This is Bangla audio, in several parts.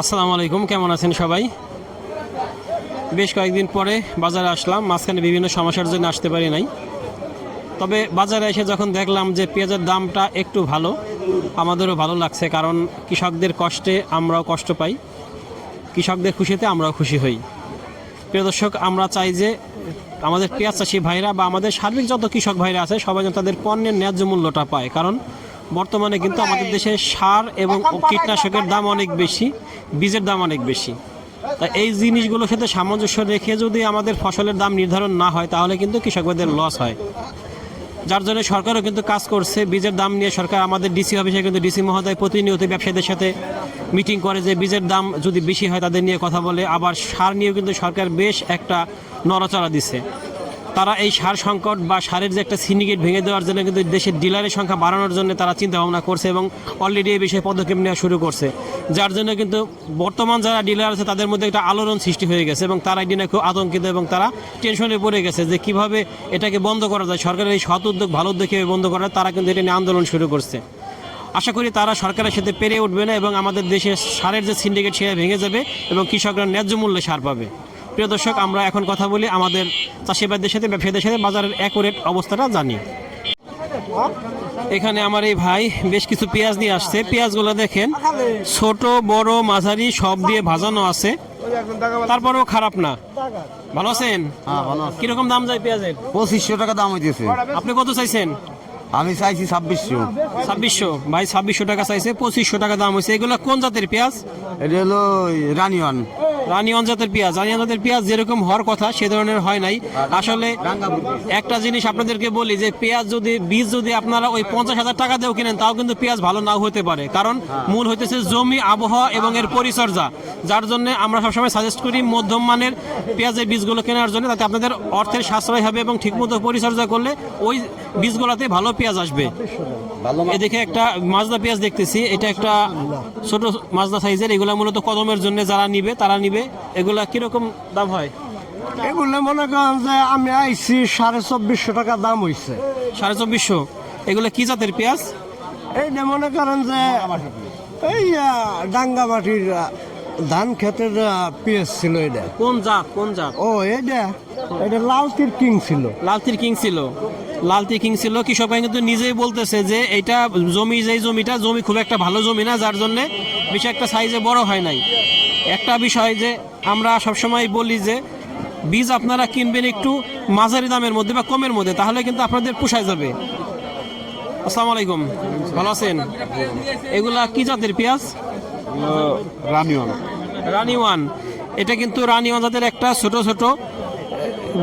আসসালামু আলাইকুম, কেমন আছেন সবাই? বেশ কয়েকদিন পরে বাজারে আসলাম, মাঝখানে বিভিন্ন সমস্যার জন্য আসতে পারি নাই। তবে বাজারে এসে যখন দেখলাম যে পেঁয়াজের দামটা একটু ভালো, আমাদেরও ভালো লাগছে, কারণ কৃষকদের কষ্টে আমরাও কষ্ট পাই, কৃষকদের খুশিতে আমরাও খুশি হই। প্রিয় দর্শক, আমরা চাই যে আমাদের পেঁয়াজ চাষি ভাইরা বা আমাদের সার্বিক যত কৃষক ভাইরা আছে, সবাই যেন তাদের পণ্যের ন্যায্য মূল্যটা পায়, কারণ বর্তমানে কিন্তু আমাদের দেশে সার এবং কীটনাশকের দাম অনেক বেশি বীজের দাম অনেক বেশি। তা এই জিনিসগুলোর সাথে সামঞ্জস্য রেখে যদি আমাদের ফসলের দাম নির্ধারণ না হয় তাহলে কিন্তু কৃষকদের লস হয়। যার জন্য সরকারও কিন্তু কাজ করছে বীজের দাম নিয়ে সরকার আমাদের ডিসি অফিসে কিন্তু ডিসি মহোদয় প্রতিনিয়ত ব্যবসায়ীদের সাথে মিটিং করে যে বীজের দাম যদি বেশি হয় তাদের নিয়ে কথা বলে আবার সার নিয়েও কিন্তু সরকার বেশ একটা নড়াচড়া দিচ্ছে তারা এই সার সংকট বা সারের যে একটা সিন্ডিকেট ভেঙে দেওয়ার জন্য কিন্তু দেশের ডিলারের সংখ্যা বাড়ানোর জন্য তারা চিন্তা ভাবনা করছে এবং অলরেডি এই বিষয়ে পদক্ষেপ নেওয়া শুরু করছে। যার জন্য কিন্তু বর্তমান যারা ডিলার আছে তাদের মধ্যে একটা আলোড়ন সৃষ্টি হয়ে গেছে এবং তারা নিয়ে খুব আতঙ্কিত এবং তারা টেনশনে পড়ে গেছে যে কীভাবে এটাকে বন্ধ করা যায়। সরকারের এই সৎ উদ্যোগ, ভালো উদ্যোগ বন্ধ করা তারা কিন্তু এটা নিয়ে আন্দোলন শুরু করছে। আশা করি তারা সরকারের সাথে পেরে উঠবে না এবং আমাদের দেশে সারের যে সিন্ডিকেট সেটা ভেঙে যাবে এবং কৃষকরা ন্যায্য মূল্যে সার পাবে। প্রিয় দর্শক আমরা এখন কথা বলি আমাদের চাষিবাদের সাথে ব্যবসায়ীদের সাথে বাজারের অ্যাকুরেট অবস্থাটা জানি। এখানে আমার এই ভাই বেশ কিছু পেঁয়াজ নিয়ে আসছে। পেঁয়াজগুলো দেখেন ছোট বড় মাঝারি সব দিয়ে ভাজানো আছে। তারপরেও খারাপ না। ভালো আছেন? হ্যাঁ ভালো কীরকম দাম যায় পেঁয়াজের? পঁচিশশো টাকা দাম হইতেছে। আপনি কত চাইছেন? আমি চাইছি ছাব্বিশশো। ছাব্বিশশো। ভাই ছাব্বিশশো টাকা চাইছে পঁচিশশো টাকা দাম হয়েছে এগুলো কোন জাতের পেঁয়াজ? এটা হলো রানিওয়ান। রানিয়ন জাতের পেঁয়াজ। রানী জাতের পেঁয়াজ যেরকম হওয়ার কথা সে ধরনের হয় নাই। আসলে একটা জিনিস আপনাদেরকে বলি যে পেঁয়াজ যদি বীজ যদি আপনারা ওই পঞ্চাশ হাজার টাকা দিয়েও কিনেন তাও কিন্তু পেঁয়াজ ভালো নাও হতে পারে। কারণ মূল হইতেছে জমি আবহাওয়া এবং এর পরিচর্যা। যার জন্য আমরা সবসময় সাজেস্ট করি মধ্যম মানের পেঁয়াজের বীজগুলো কেনার জন্য তাতে আপনাদের অর্থের সাশ্রয় হবে এবং ঠিকমতো পরিচর্যা করলে ওই বীজগুলোতে ভালো পেঁয়াজ আসবে। এদিকে একটা মাজদা পেঁয়াজ দেখতেছি এটা একটা ছোট মাজদা সাইজের এগুলা মূলত কদমের জন্য যারা নিবে তারা নিবে। এগুলা কীরকম দাম হয়? এগুলো মনে করেন যে আমি আইছি সাড়ে চব্বিশশো টাকা দাম হইছে। সাড়ে চব্বিশশো। এগুলো কি জাতের পেঁয়াজ? এই মনে করেন যে এই ডাঙ্গা মাটির ধান ক্ষেতের আহ, পেঁয়াজ ছিল এটা। কোন জাত কোন জাত? ও এটা এটা লালতির কিং ছিল। লালতির কিং ছিল। লালতি কিং ছিল। কৃষক ভাই কিন্তু নিজেই বলতেছে যে এটা জমি যেই জমিটা জমি খুব একটা ভালো জমি না যার জন্য বেশি একটা সাইজে বড় হয় নাই। একটা বিষয় যে আমরা সবসময় বলি যে বীজ আপনারা কিনবেন একটু মাঝারি দামের মধ্যে বা কমের মধ্যে তাহলে কিন্তু আপনাদের পোষায় যাবে। আসসালামু আলাইকুম। ভালো আছেন? এগুলা কি জাতের পেঁয়াজ? রানিওয়ান। রানি ওয়ান এটা কিন্তু রানি ওয়ান জাতের একটা ছোট ছোট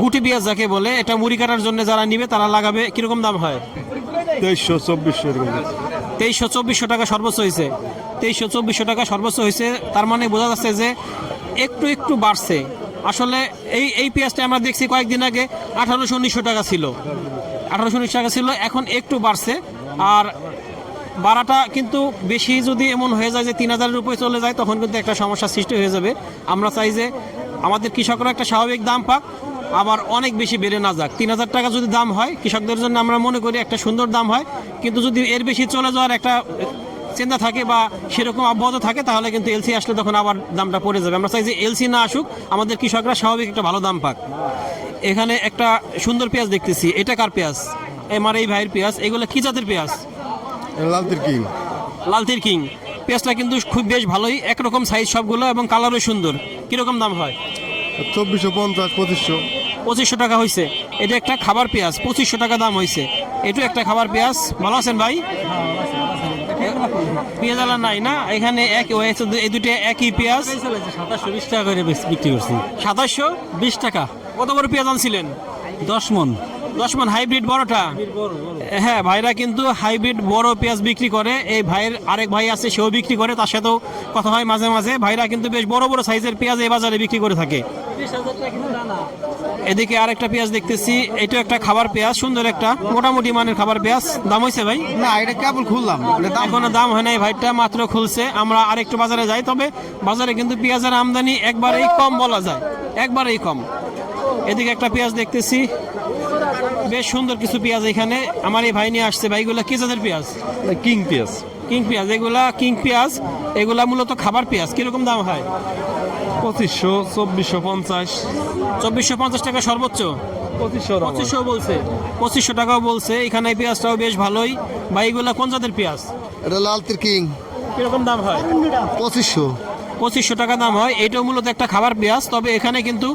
গুটি পেঁয়াজ যাকে বলে এটা মুড়ি কাটার জন্য যারা নিবে তারা লাগাবে কীরকম দাম হয়? তেইশশো চব্বিশশো তেইশশো চব্বিশশো টাকা সর্বোচ্চ হয়েছে। তেইশশো চব্বিশশো টাকা সর্বোচ্চ হয়েছে তার মানে বোঝা যাচ্ছে যে একটু একটু বাড়ছে। আসলে এই এই পেঁয়াজটা আমরা দেখছি কয়েকদিন আগে আঠারোশো উনিশশো টাকা ছিল। আঠারোশো উনিশশো টাকা ছিল এখন একটু বাড়ছে। আর বাড়াটা কিন্তু বেশি যদি এমন হয়ে যায় যে তিন হাজারের উপরে চলে যায়, তখন কিন্তু একটা সমস্যার সৃষ্টি হয়ে যাবে। আমরা চাই যে আমাদের কৃষকরা একটা স্বাভাবিক দাম পাক, আবার অনেক বেশি বেড়ে না যাক। তিন হাজার টাকা যদি দাম হয়, কৃষকদের জন্য আমরা মনে করি একটা সুন্দর দাম হয়, কিন্তু যদি এর বেশি চলে যাওয়ার একটা চিন্তা থাকে বা সেরকম অব্যাহত থাকে, তাহলে কিন্তু এলসি আসলে তখন আবার দামটা পড়ে যাবে। আমরা চাই যে এলসি না আসুক, আমাদের কৃষকরা স্বাভাবিক একটা ভালো দাম পাক। এখানে একটা সুন্দর পেঁয়াজ দেখতেছি। এটা কার পেঁয়াজ? এমার এই ভাইয়ের পেঁয়াজ। এগুলো কি জাতের পেঁয়াজ? লালতির কিং। লালতির কিং। পেঁয়াজটা কিন্তু খুব বেশ ভালোই একরকম সাইজ সবগুলো এবং কালারও সুন্দর। কীরকম দাম হয়? চব্বিশশো পঞ্চাশ পঁচিশশো। পঁচিশশো টাকা হয়েছে এটা একটা খাবার পেঁয়াজ পঁচিশশো টাকা দাম হয়েছে এটাও একটা খাবার পেঁয়াজ। ভালো আছেন ভাই? পেঁয়াজ আলা নাই না? এখানে এক হয়েছে এই দুটো একই পেঁয়াজ। সাতাশশো বিশ টাকা করে বিক্রি করছি। সাতাশশো বিশ টাকা। কত বড় পেঁয়াজ আনছিলেন? দশ মন। দশ মান হাইব্রিড বড়টা হ্যাঁ ভাইরা কিন্তু হাইব্রিড বড় পেঁয়াজ বিক্রি করে। এই ভাইয়ের আরেক ভাই আছে সেও বিক্রি করে তার সাথেও কথা হয় মাঝে মাঝে। ভাইরা কিন্তু বেশ বড় বড় সাইজের পেঁয়াজ এই বাজারে বিক্রি করে থাকে। এদিকে আরেকটা পেঁয়াজ দেখতেছি এটা একটা খাবার পেঁয়াজ সুন্দর একটা মোটামুটি মানের খাবার পেঁয়াজ। দাম হয়েছে ভাই? না এটা কেবল খুললাম এখনও দাম হয় নাই ভাইটা মাত্র খুলছে। আমরা আরেকটু বাজারে যাই তবে বাজারে কিন্তু পেঁয়াজের আমদানি একবারেই কম বলা যায় একবারেই কম। এদিকে একটা পেঁয়াজ দেখতেছি বেশ সুন্দর কিছু পেঁয়াজ এখানে। আমার এই ভাই নিয়ে আসছে। ভাইগুলো কি জাতের পেঁয়াজ? কিং পেঁয়াজ। কিং পেঁয়াজ। এগুলা কিং পেঁয়াজ। এগুলা মূলত খাবার পেঁয়াজ। কীরকম দাম হয়? পঁচিশশো চব্বিশশো পঞ্চাশ। চব্বিশশো পঞ্চাশ টাকা সর্বোচ্চ? পঁচিশশো পঁচিশশো বলছে। পঁচিশশো টাকাও বলছে। এখানে এই পেঁয়াজটাও বেশ ভালোই। বা এগুলা কোন জাতের পেঁয়াজ? এটা লাল কিং। কীরকম দাম হয়? পঁচিশশো। পঁচিশশো টাকা দাম হয়। এটাও মূলত একটা খাবার পেঁয়াজ তবে এখানে কিন্তু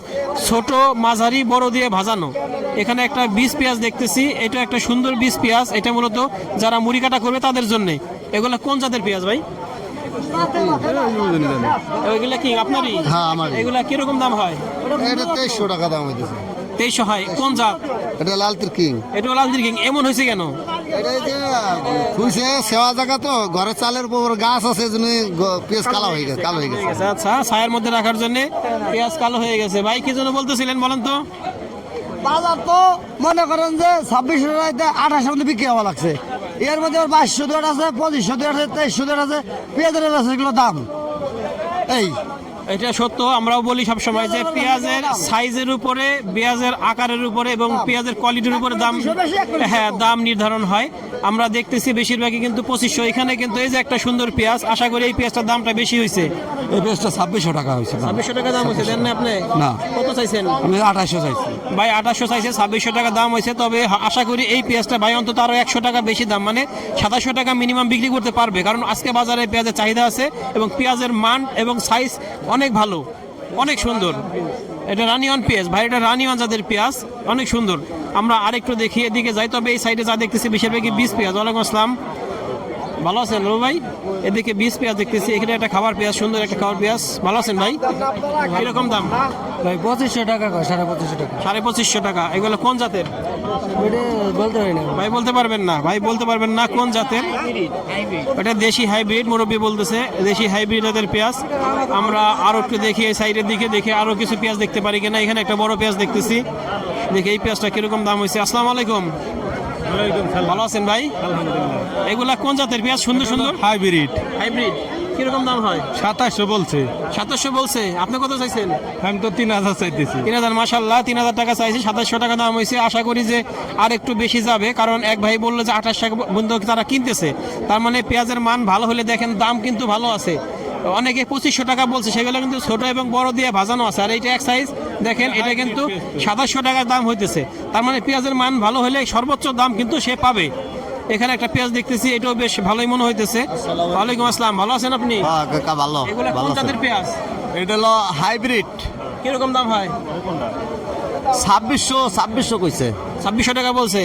ছোট মাঝারি বড় দিয়ে ভাজানো। এখানে একটা বীজ পেঁয়াজ দেখতেছি এটা একটা সুন্দর বীজ পেঁয়াজ। এটা মূলত যারা মুড়ি কাটা করবে তাদের জন্য। এগুলা কোন জাতের পেঁয়াজ ভাই? এগুলা কি আপনারই? হ্যাঁ। এগুলা কীরকম দাম হয়? এটা তেইশশো টাকা দাম হইতেছে। তেইশশো হয়। কোন জাত? এটা লাল কিং এটা লালদির কিং এমন হয়েছে কেন? জায়গা তো ঘরে চালের উপর গাছ আছে জন্য পেঁয়াজ কালো হয়ে গেছে কালো হয়ে গেছে। আচ্ছা আচ্ছা ছায়ের মধ্যে রাখার জন্য পেঁয়াজ কালো হয়ে গেছে। ভাই কি জন্য বলতেছিলেন বলেন তো? বাজার তো মনে করেন যে ছাব্বিশশো টাকাতে আঠাশশো মধ্যে বিক্রি হওয়া লাগছে। এর মধ্যে আবার বাইশশো দুয়ার আছে পঁচিশশো দুয়ার আছে তেইশশো দুয়ার আছে পেঁয়াজের আছে এগুলো দাম। এই এটা সত্য আমরাও বলি সবসময় যে পেঁয়াজের সাইজের উপরে পেঁয়াজের আকারের উপরে এবং পেঁয়াজের কোয়ালিটির উপরে দাম হ্যাঁ দাম নির্ধারণ হয়। আমরা দেখতেছি বেশিরভাগই কিন্তু পঁচিশশো। এখানে কিন্তু এই যে একটা সুন্দর পেঁয়াজ আশা করি এই পেঁয়াজটার দামটা বেশি হয়েছে এই পেঁয়াজটা ছাব্বিশশো টাকা হয়েছে ছাব্বিশশো টাকা দাম হয়েছে দেন না আপনি? না। কত চাইছেন? আমি আঠাশশো চাইছি। ভাই আঠাশশো চাইছে, ছাব্বিশশো টাকা দাম হয়েছে, তবে আশা করি এই পেঁয়াজটা ভাই, অন্তত আরও একশো টাকা বেশি দাম মানে সাতাশশো টাকা মিনিমাম বিক্রি করতে পারবে, কারণ আজকে বাজারে পেঁয়াজের চাহিদা আছে এবং পেঁয়াজের মান এবং সাইজ অনেক ভালো, অনেক সুন্দর। এটা রানিওয়ান পেঁয়াজ, ভাই, এটা রানিওয়ান জাতের পেঁয়াজ, অনেক সুন্দর। আমরা আরেকটু দেখি, এদিকে যাই, তবে এই সাইডে যা দেখতেছি, বেশিরভাগই বীজ পেঁয়াজ, ওয়ালাইকুম আসসালাম। ভালো আছেন রবি ভাই? এদিকে বীজ পেঁয়াজ দেখতেছি এখানে একটা খাবার পেঁয়াজ সুন্দর একটা খাবার পেঁয়াজ। ভালো আছেন ভাই? কীরকম দাম? ভাই পঁচিশশো টাকা সাড়ে পঁচিশশো টাকা। সাড়ে পঁচিশশো টাকা। এগুলো কোন জাতের? বলতে পারি না। ভাই বলতে পারবেন না। ভাই বলতে পারবেন না কোন জাতের? এটা দেশি হাইব্রিড মুরব্বী বলতেছে। দেশি হাইব্রিড জাতের পেঁয়াজ। আমরা আরও একটু দেখি এই সাইডের দিকে দেখে আরও কিছু পেঁয়াজ দেখতে পারি কিনা। এখানে একটা বড় পেঁয়াজ দেখতেছি। দেখি এই পেঁয়াজটা কীরকম দাম হয়েছে। আসসালামু আলাইকুম। ভালো আছেন ভাই? এগুলা কোন জাতের পেঁয়াজ? সুন্দর সুন্দর? হাইব্রিড। হাইব্রিড। কীরকম দাম হয়? সাতাশশো বলছে। সাতাশশো বলছে। আপনি কত চাইছেন? আমি তো তিন হাজার চাইতেছি। তিন হাজার মাসাল্লাহ তিন হাজার টাকা চাইছি। সাতাশশো টাকা দাম হয়েছে। আশা করি যে আর একটু বেশি যাবে। কারণ এক ভাই বলল যে আঠাশ টাকা পর্যন্ত তারা কিনতেছে। তার মানে পেঁয়াজের মান ভালো হলে দেখেন দাম কিন্তু ভালো আছে। অনেকে পঁচিশশো টাকা বলছে। সেগুলো কিন্তু ছোট এবং বড় দিয়ে ভাজানো আছে। আর এইটা এক সাইজ দেখেন এটা কিন্তু সাতাশশো টাকার দাম হইতেছে। তার মানে পেঁয়াজের মান ভালো হলে সর্বোচ্চ দাম কিন্তু সে পাবে। এখানে একটা পেঁয়াজ দেখতেছি এটাও বেশ ভালোই মনে হইতেছে। ওয়ালাইকুম আসসালাম ভালো আছেন আপনি? হ্যাঁ কাকা ভালো জাতের পেঁয়াজ? এটা হলো হাইব্রিড। কীরকম দাম হয়? ছাব্বিশশো ছাব্বিশশো কইছে। ছাব্বিশশো টাকা বলছে।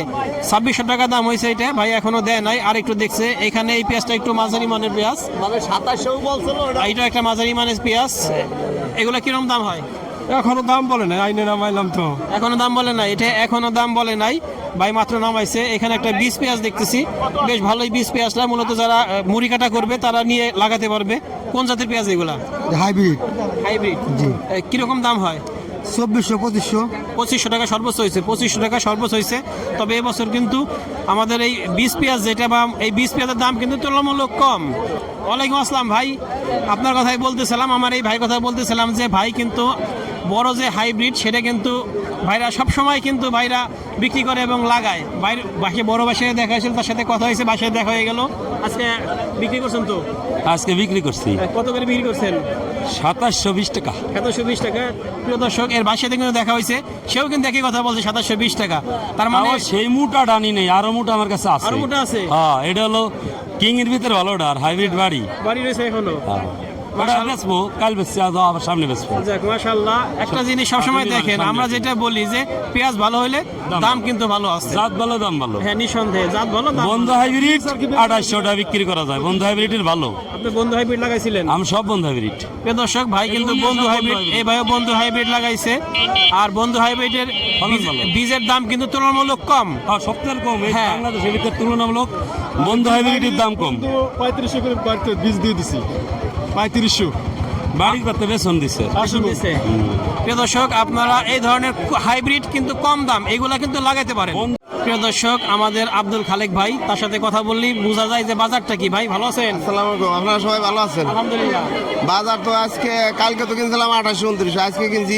ছাব্বিশশো টাকা দাম হয়েছে এটা ভাই এখনও দেয় নাই। আর একটু দেখছে এখানে এই পেঁয়াজটা একটু মাঝারি মানের পেঁয়াজ। মানে সাতাশশো বলছিল এটা একটা মাঝারি মানের পেঁয়াজ। এগুলো কীরকম দাম হয়? এখনও দাম বলে নাই আইনে নামাইলাম তো। এখনও দাম বলে নাই এটা এখনও দাম বলে নাই। ভাই মাত্র নামাইছে এখানে একটা বীজ পেঁয়াজ দেখতেছি। বেশ ভালোই বীজ পেঁয়াজটা মূলত যারা মুড়ি কাটা করবে তারা নিয়ে লাগাতে পারবে। কোন জাতের পেঁয়াজ এগুলা? হাইব্রিড। হাইব্রিড? জি। কীরকম দাম হয়? চব্বিশশো পঁচিশশো। পঁচিশশো টাকা সর্বোচ্চ হয়েছে পঁচিশশো টাকা সর্বোচ্চ হয়েছে। তবে এবছর কিন্তু আমাদের এই বীজ পেঁয়াজ যেটা বা এই বীজ পেঁয়াজের দাম কিন্তু তুলনামূলক কম। ওয়ালাইকুম আসসালাম ভাই আপনার কথাই বলতেছিলাম আমার এই ভাই কথা বলতেছিলাম যে ভাই কিন্তু বড় যে হাইব্রিড সেটা কিন্তু ভাইরা সব সময় কিন্তু ভাইরা বিক্রি করে এবং লাগায়। বাইরে বাসে বড় বাসায় দেখা হয়েছিল তার সাথে কথা হয়েছে বাসায় দেখা হয়ে গেল। আজকে বিক্রি করছেন তো? আজকে বিক্রি করছি। কত করে বিক্রি করছেন? সাতাশশো বিশ টাকা। সাতাশশো বিশ টাকা। প্রিয় দর্শক এর বাসায় কিন্তু দেখা হয়েছে সেও কিন্তু একই কথা বলছে সাতাশশো বিশ টাকা। তার মানে সেই মুটা ডানি নেই আরও মুটা আমার কাছে আছে। আরও মোটা আছে? হ্যাঁ এটা হলো কিং এর ভিতরে ভালোটা আর হাইব্রিড বাড়ি। বাড়ি রয়েছে এখনও? হ্যাঁ। বেচবো কাল বেচছি আজ আবার সামনে বেচবো। যাক মাশাল্লাহ। একটা জিনিস সবসময় দেখেন আমরা যেটা বলি যে পেঁয়াজ ভালো হলে দাম কিন্তু ভালো আছে। জাত ভালো দাম ভালো। হ্যাঁ নিঃসন্দেহে জাত ভালো দাম বন্ধু হাইব্রিড আঠাশশো টাকা বিক্রি করা যায়। বন্ধু হাইব্রিডের ভালো। আপনি বন্ধু হাইব্রিড লাগাইছিলেন? আমি সব বন্ধু হাইব্রিড। প্রিয় দর্শক ভাই কিন্তু বন্ধু হাইব্রিড। এই ভাইও বন্ধু হাইব্রিড লাগাইছে। আর বন্ধু হাইব্রিডের বীজের দাম কিন্তু তুলনামূলক কম। হ্যাঁ সপ্তাহের কম এই হ্যাঁ। বাংলাদেশের তুলনামূলক বন্ধু হাইব্রিডের দাম কম। পঁয়ত্রিশশো করে বীজ দিয়ে দিছি। পঁয়ত্রিশশো। বাড়ির পাতে বেতন দিছে। দিছে। প্রিয় দর্শক আপনারা এই ধরনের হাইব্রিড কিন্তু কম দাম এগুলা কিন্তু লাগাইতে পারেন। প্রিয় দর্শক আমাদের আব্দুল খালেক ভাই তার সাথে কথা বললি বোঝা যায় যে বাজারটা কি ভাই ভালো আছেন? আলাইকুম আপনারা সবাই ভালো আছেন? আলহামদুলিল্লাহ। বাজার তো আজকে কালকে তো কিনছিলাম আঠাশশো উনত্রিশশো আজকে কিনছি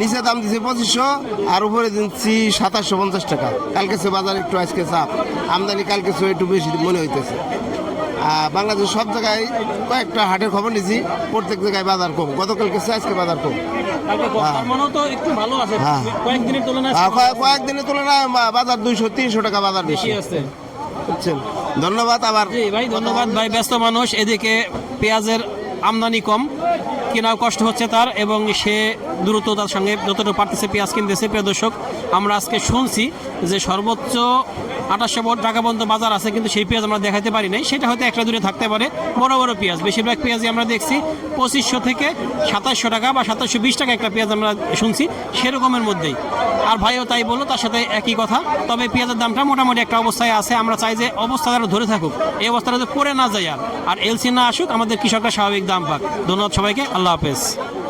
নিচে দাম দিছি পঁচিশশো আর উপরে দিচ্ছি সাতাশশো পঞ্চাশ টাকা। কালকে বাজার একটু আজকে চাপ। আমদানি কালকে একটু বেশি মনে হইতেছে। বাংলাদেশ সব জায়গায় কয়েকটা হাটের খবর নিয়েছি প্রত্যেক জায়গায় বাজার কম। গতকালকে আজকে বাজার কম। মনেও তো একটু ভালো আছে। হ্যাঁ। কয়েকদিনের তুলনায় বা- বাজার দুইশো তিনশো টাকা বাজার বেশি। আছে। বুঝছেন? ধন্যবাদ আবার। ভাই ধন্যবাদ। ভাই ব্যস্ত মানুষ এদিকে পেঁয়াজের আমদানি কম কেনাও কষ্ট হচ্ছে তার এবং সে দ্রুত তার সঙ্গে যতটুকু পারতেছে পেঁয়াজ কিনতেছে। প্রিয় দর্শক আমরা আজকে শুনছি যে সর্বোচ্চ আঠাশশো টাকা পর্যন্ত বাজার আছে, কিন্তু সেই পেঁয়াজ আমরা দেখাতে পারি নাই। সেটা হয়তো একটা দূরে থাকতে পারে। বড় বড় পেঁয়াজ। বেশিরভাগ পেঁয়াজই আমরা দেখছি পঁচিশশো থেকে সাতাশশো টাকা বা সাতাশশো বিশ টাকা একটা পেঁয়াজ আমরা শুনছি সেরকমের মধ্যেই। আর ভাইও তাই বলল, তার সাথে একই কথা। তবে পেঁয়াজের দামটা মোটামুটি একটা অবস্থায় আছে। আমরা চাই যে অবস্থা যেন ধরে থাকুক। এই অবস্থাটা পড়ে না যায় আর। আর এলসি না আসুক, আমাদের কৃষকরা স্বাভাবিক দাম পাক। ধন্যবাদ সবাইকে। আল্লাহ হাফেজ।